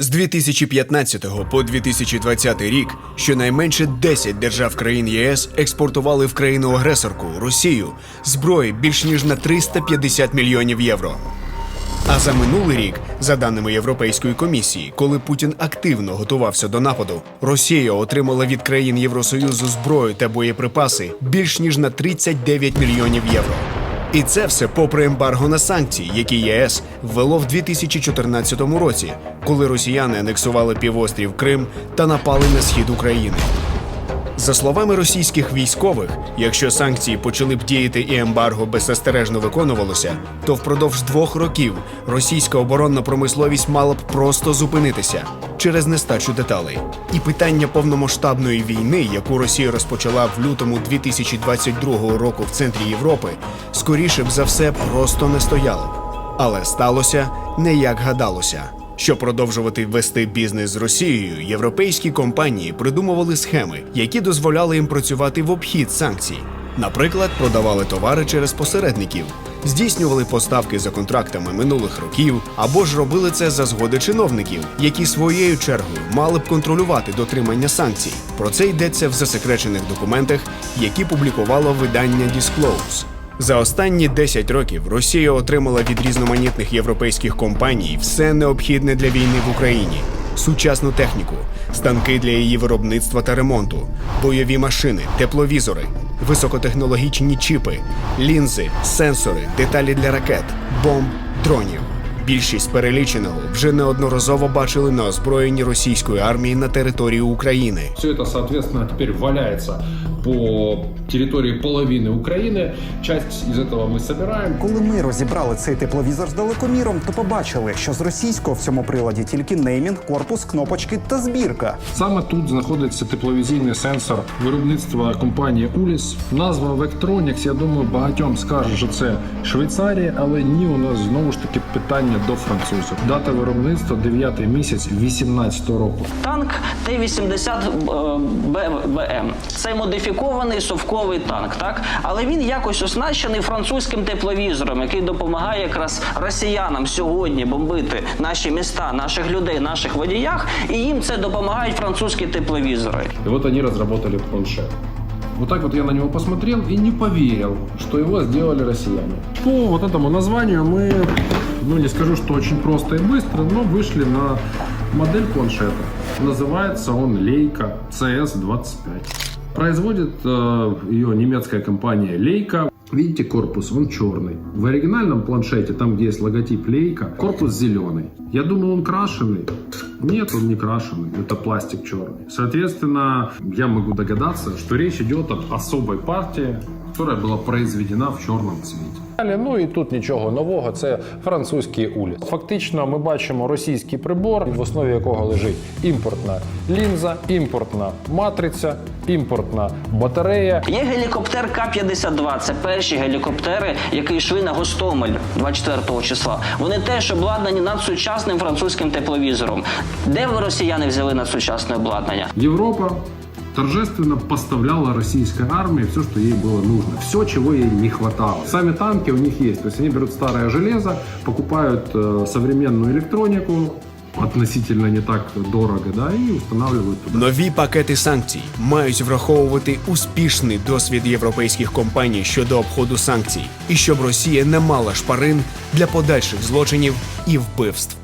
З 2015 по 2020 рік щонайменше 10 держав країн ЄС експортували в країну-агресорку Росію зброї більш ніж на 350 мільйонів євро. А за минулий рік, за даними Європейської комісії, коли Путін активно готувався до нападу, Росія отримала від країн Євросоюзу зброю та боєприпаси більш ніж на 39 мільйонів євро. І це все попри ембарго на санкції, які ЄС ввело в 2014 році, коли росіяни анексували півострів Крим та напали на схід України. За словами російських військових, якщо санкції почали б діяти і ембарго беззастережно виконувалося, то впродовж двох років російська оборонна промисловість мала б просто зупинитися через нестачу деталей. І питання повномасштабної війни, яку Росія розпочала в лютому 2022 року в центрі Європи, скоріше б за все просто не стояло. Але сталося не як гадалося. Щоб продовжувати вести бізнес з Росією, європейські компанії придумували схеми, які дозволяли їм працювати в обхід санкцій. Наприклад, продавали товари через посередників, здійснювали поставки за контрактами минулих років, або ж робили це за згоди чиновників, які своєю чергою мали б контролювати дотримання санкцій. Про це йдеться в засекречених документах, які публікувало видання Disclose. За останні 10 років Росія отримала від різноманітних європейських компаній все необхідне для війни в Україні: сучасну техніку, станки для її виробництва та ремонту, бойові машини, тепловізори, високотехнологічні чіпи, лінзи, сенсори, деталі для ракет, бомб, дронів. Більшість переліченого вже неодноразово бачили на озброєнні російської армії на території України. Все это, соответственно, теперь валяется по территории половины Украины. Часть из этого мы собираем. Коли ми розібрали цей тепловізор з далекоміром, то побачили, що з російського в цьому приладі тільки неймінг, корпус, кнопочки та збірка. Саме тут знаходиться тепловізійний сенсор виробництва компанії Уліс. Назва Vectronics, я думаю, багатьом скаже, що це Швейцарія, але ні, у нас знову ж таки питання до французів. Дата виробництва 9 місяць 18 року. Танк Т-80 БВМ. Це модифікований совковий танк, так? Але він якось оснащений французьким тепловізором, який допомагає якраз росіянам сьогодні бомбити наші міста, наших людей, наших водіях, і їм це допомагають французькі тепловізори. И вот они разработали планшет. Вот так вот я на него посмотрел и не поверил, что его сделали россияне. По вот этому названию мы, ну не скажу, что очень просто и быстро, но вышли на модель планшета. Называется он Leica CS25. Производит э, ее немецкая компания Leica. Видите, корпус, он черный. В оригинальном планшете, там, где есть логотип Leica, корпус зеленый. Я думал, он крашеный. Нет, он не крашеный. Это пластик черный. Соответственно, я могу догадаться, что речь идет об особой партии, которая была произведена в черном цвете. Далі, ну і тут нічого нового, це французький уліт. Фактично, ми бачимо російський прибор, в основі якого лежить імпортна лінза, імпортна матриця, імпортна батарея. Є гелікоптер К-52. Це перші гелікоптери, які йшли на Гостомель 24 числа. Вони теж обладнані надсучасним французьким тепловізором. Де ви росіяни взяли надсучасне обладнання? Европа торжественно поставляла российской армии все, что ей было нужно. Все, чего ей не хватало. Сами танки у них есть. То есть они берут старое железо, покупают э, современную электронику, относительно не так дорого, да, і встановлюють туди. Нові пакети санкцій мають враховувати успішний досвід європейських компаній щодо обходу санкцій, і щоб Росія не мала шпарин для подальших злочинів і вбивств.